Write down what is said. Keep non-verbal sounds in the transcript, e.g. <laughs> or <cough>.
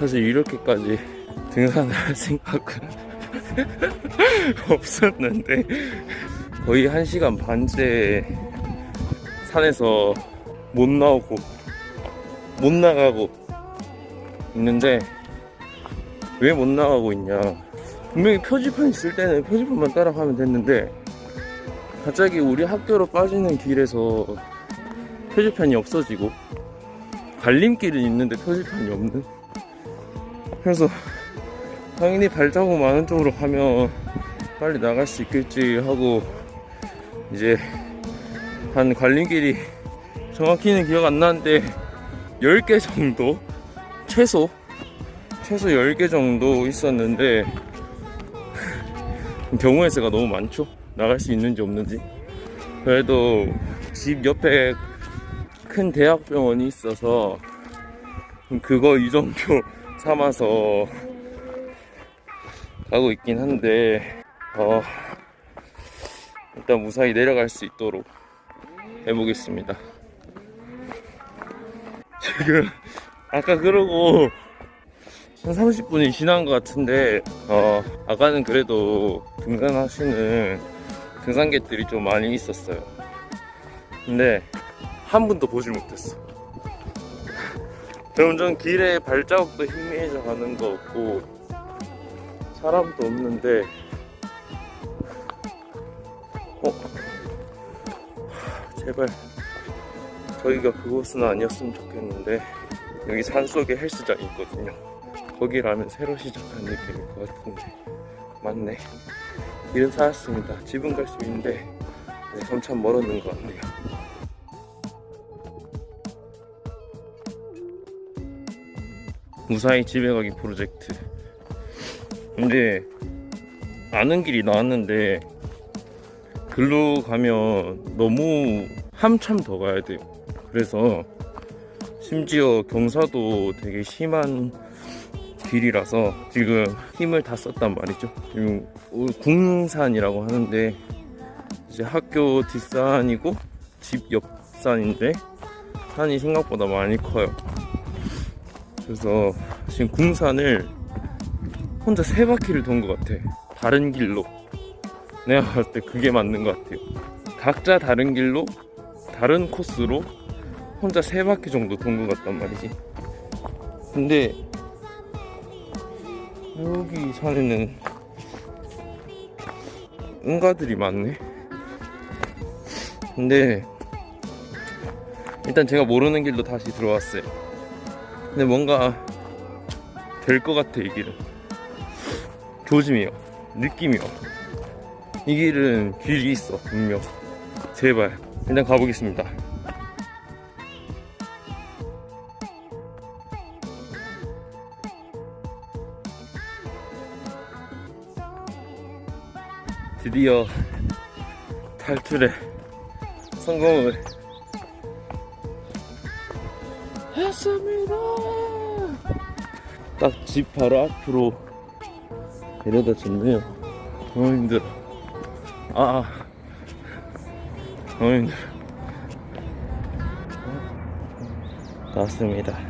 사실 이렇게까지 등산을 할 생각은 <laughs> 없었는데 거의 1시간 반째 산에서 못 나오고 못 나가고 있는데 왜 못 나가고 있냐. 분명히 표지판 있을 때는 표지판만 따라가면 됐는데 갑자기 우리 학교로 빠지는 길에서 표지판이 없어지고 갈림길은 있는데 표지판이 없는 그래서 당연히 발자국 많은 쪽으로 가면 빨리 나갈 수 있겠지 하고 이제 한 갈림길이 정확히는 기억 안 나는데 10개 정도? 최소? 최소 10개 정도 있었는데 <laughs> 경우의 수가 너무 많죠? 나갈 수 있는지 없는지. 그래도 집 옆에 큰 대학병원이 있어서 그거 이 정도 삼아서 가고 있긴 한데 어, 일단 무사히 내려갈 수 있도록 해보겠습니다. <laughs> 지금 아까 그러고 한 30분이 지난 것 같은데 어, 아까는 그래도 등산하시는 등산객들이 좀 많이 있었어요. 근데 한 분도 보질 못했어. 점점 길에 발자국도 희미해져 가는 거 없고 사람도 없는데 어? 제발 저희가 그곳은 아니었으면 좋겠는데 여기 산속에 헬스장이 있거든요. 거기라면 새로 시작한 느낌일 것 같은데. 맞네. 길은 찾았습니다. 집은 갈 수 있는데 네, 한참 멀었는 것 같네요 무사히 집에 가기 프로젝트. 근데 아는 길이 나왔는데 글로 가면 너무 한참 더 가야 돼요. 그래서 심지어 경사도 되게 심한 길이라서 지금 힘을 다 썼단 말이죠. 지금 궁산이라고 하는데 이제 학교 뒷산이고 집 옆산인데 산이 생각보다 많이 커요 그래서 지금 궁산을 혼자 세 바퀴를 돈 것 같아. 다른 길로. 내가 봤을 때 그게 맞는 것 같아요. 각자 다른 길로, 다른 코스로 혼자 세 바퀴 정도 돈 것 같단 말이지. 근데 여기 산에는 응가들이 많네. 근데 일단 제가 모르는 길로 다시 들어왔어요. 근데 뭔가 될 것 같아 이 길은. 조짐이요. 느낌이요. 이 길은 길이 있어 분명. 제발 일단 가보겠습니다. 드디어 탈출에 성공을 했습니다. 딱 집 바로 앞으로 데려다 줬네요. 너무 힘들어. 아, 너무 힘들어. 나왔습니다.